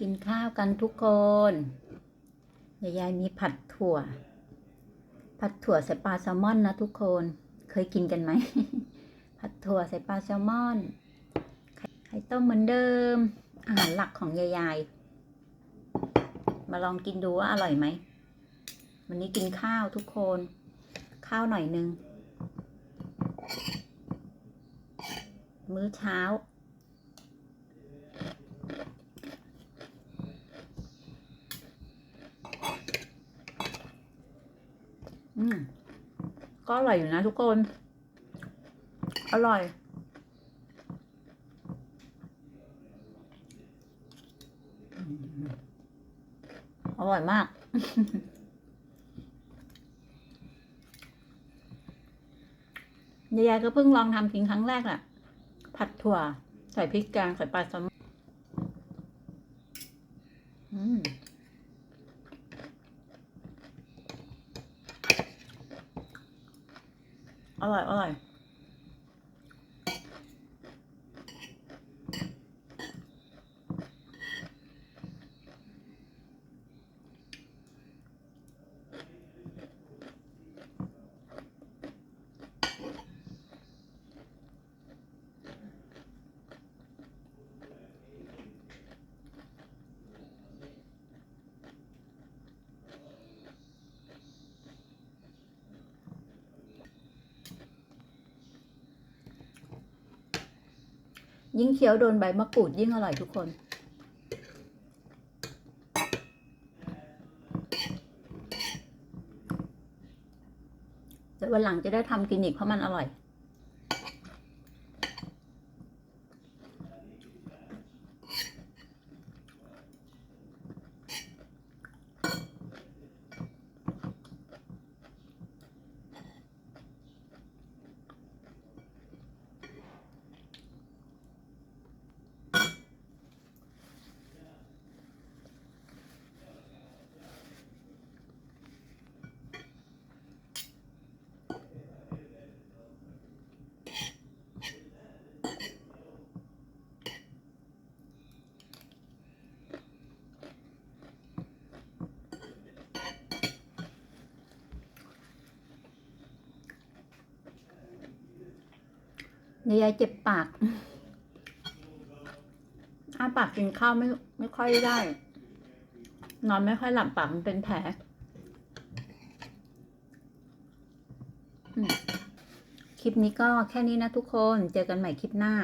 กินข้าวกันทุกคนยายยายมีผัดถั่ว ผัดถั่วใส่ปลาแซลมอนนะทุกคน เคยกินกันไหม ผัดถั่วใส่ปลาแซลมอนไข่ไข่ต้มเหมือนเดิม อาหารหลักของยายยาย มาลองกินดูว่าอร่อยไหม วันนี้กินข้าวทุกคน ข้าวหน่อยนึง มื้อเช้า อืม ก็อร่อยอยู่นะทุกคน อร่อย อร่อยมาก ยายๆก็เพิ่งลองทำกินครั้งแรกแหละผัดถั่ว ใส่พริกแกงใส่ปลาแซลมอนอืม อร่อย ยิ่งเคี้ยวโดนใบมะกรูดยิ่งอร่อยทุกคนเดี๋ยววันหลังจะได้ทำกินอีกเพราะมันอร่อย ยายเจ็บปากอ้าปากกินข้าวไม่ไม่ค่อยได้ นอนไม่ค่อยหลับปากมันเป็นแผลคลิปนี้ก็แค่นี้นะทุกคน เจอกันใหม่คลิปหน้า